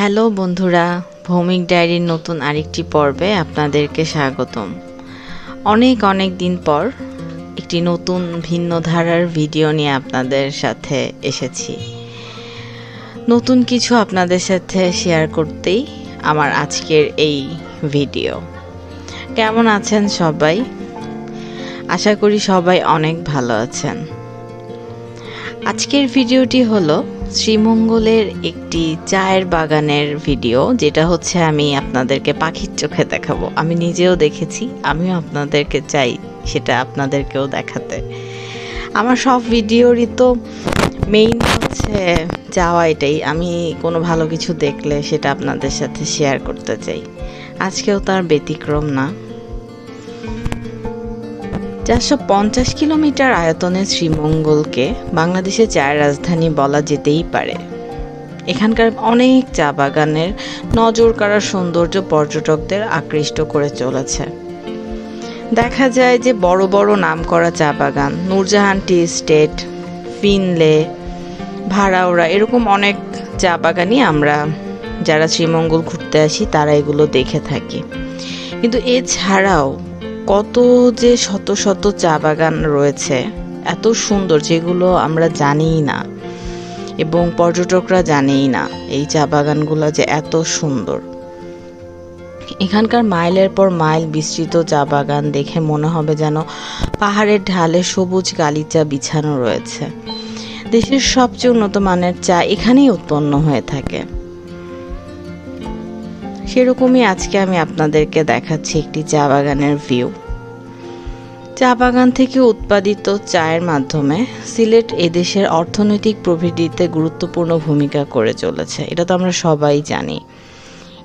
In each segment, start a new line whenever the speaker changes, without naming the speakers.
Hello বন্ধুরা, ভৌমিক ডায়েরির নতুন আরেকটি পর্বে আপনাদেরকে স্বাগতম। অনেক অনেক দিন পর একটি নতুন ভিন্ন ধারার ভিডিও নিয়ে আপনাদের সাথে এসেছি। নতুন কিছু আপনাদের সাথে শেয়ার করতেই আমার আজকের এই ভিডিও। কেমন আছেন সবাই? আশা করি সবাই অনেক ভালো আছেন। আজকের ভিডিওটি হলো শ্রীমঙ্গলের একটি চায়ের বাগানের ভিডিও, যেটা হচ্ছে আমি আপনাদেরকে পাখির চোখে দেখাবো। আমি নিজেও দেখেছি, আমিও আপনাদেরকে চাই সেটা আপনাদেরকেও দেখাতে। আমার সব ভিডিওরই তো মেইন হচ্ছে যাওয়া এটাই। আমি কোনো ভালো কিছু দেখলে সেটা আপনাদের সাথে শেয়ার করতে চাই। আজকেও তার ব্যতিক্রম না। চারশো পঞ্চাশ কিলোমিটার আয়তনের শ্রীমঙ্গলকে বাংলাদেশের চায়ের রাজধানী বলা যেতেই পারে। এখানকার অনেক চা বাগানের নজর কাড়ার সৌন্দর্য পর্যটকদের আকৃষ্ট করে চলেছে। দেখা যায় যে বড় বড় নামকরা চা বাগান, নূরজাহান টি স্টেট, ফিনলে ভাড়াওড়া এরকম অনেক চা বাগানই আমরা যারা শ্রীমঙ্গল ঘুরতে আসি, তারা এগুলো দেখে থাকি। কিন্তু এছাড়াও কত যে শত শত চা বাগান রয়েছে, এত সুন্দর যেগুলো আমরা জানিই না এবং পর্যটকরা জানেই না এই চা বাগানগুলো যে এত সুন্দর। এখানকার মাইলের পর মাইল বিস্তৃত চা বাগান দেখে মনে হবে যেন পাহাড়ের ঢালে সবুজ গালিচা বিছানো রয়েছে। দেশের সবচেয়ে উন্নত মানের চা এখানেই উৎপন্ন হয়ে থাকে। সেরকমই আজকে আমি আপনাদেরকে দেখাচ্ছি একটি চা বাগানের ভিউ চা বাগান থেকে উৎপাদিত চায়ের মাধ্যমে সিলেট এদেশের অর্থনৈতিক প্রবৃদ্ধিতে গুরুত্বপূর্ণ ভূমিকা করে চলেছে। এটা তো আমরা সবাই জানি।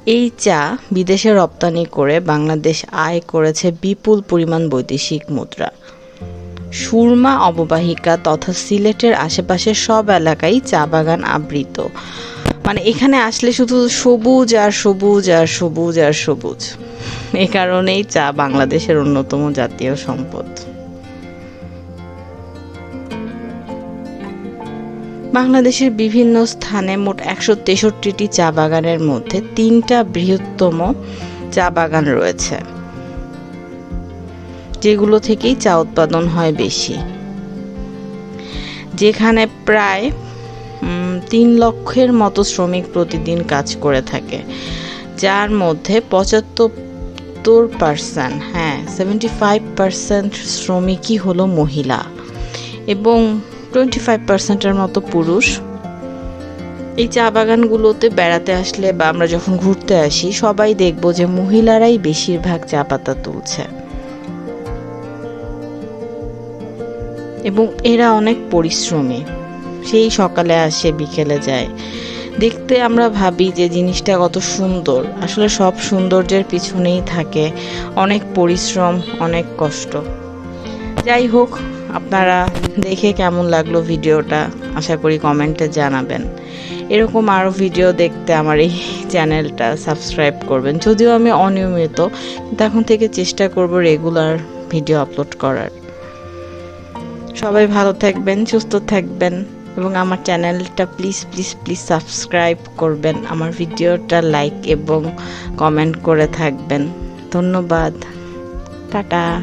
এই চা বিদেশে রপ্তানি করে বাংলাদেশ আয় করেছে বিপুল পরিমাণ বৈদেশিক মুদ্রা। সুরমা অববাহিকা তথা সিলেটের আশেপাশের সব এলাকায় চা বাগান আবৃত। মানে এখানে আসলে শুধু সবুজ আর সবুজ আর সবুজ আর সবুজ। এ কারণেই চা বাংলাদেশের অন্যতম জাতীয় সম্পদ। বাংলাদেশের বিভিন্ন স্থানে মোট একশো তেষট্টিটি চা বাগানের মধ্যে তিনটা বৃহত্তম চা বাগান রয়েছে, যেগুলো থেকেই চা উৎপাদন হয় বেশি। যেখানে প্রায় তিন লক্ষের মতো শ্রমিক প্রতিদিন কাজ করে থাকে, যার মধ্যে পঁচাত্তর পার্সেন্ট হ্যাঁ সেভেন্টি ফাইভ পার্সেন্ট শ্রমিকই হলো মহিলা এবং টোয়েন্টি ফাইভ পার্সেন্টের মতো পুরুষ। এই চা বাগানগুলোতে বেড়াতে আসলে বা আমরা যখন ঘুরতে আসি, সবাই দেখব যে মহিলারাই বেশিরভাগ চা পাতা তুলছে। এবং এরা অনেক পরিশ্রমী। সেই সকালে আসে বিকেলে যায়। দেখতে আমরা ভাবি যে জিনিসটা কত সুন্দর। আসলে সব সৌন্দর্যের পিছনেই থাকে অনেক পরিশ্রম, অনেক কষ্ট। যাই হোক, আপনারা দেখে কেমন লাগল ভিডিওটা? আশা করি কমেন্টে জানাবেন। এরকম আরও ভিডিও দেখতে আমার এই চ্যানেলটা সাবস্ক্রাইব করবেন। যদিও আমি অনিয়মিত, কিন্তু এখন থেকে চেষ্টা করব রেগুলার ভিডিও আপলোড করার। সবাই ভালো থাকবেন, সুস্থ থাকবেন। এবং আমার চ্যানেলটা প্লিজ প্লিজ প্লিজ সাবস্ক্রাইব করবেন, আমার ভিডিওটা লাইক এবং কমেন্ট করে থাকবেন। ধন্যবাদ। টাটা।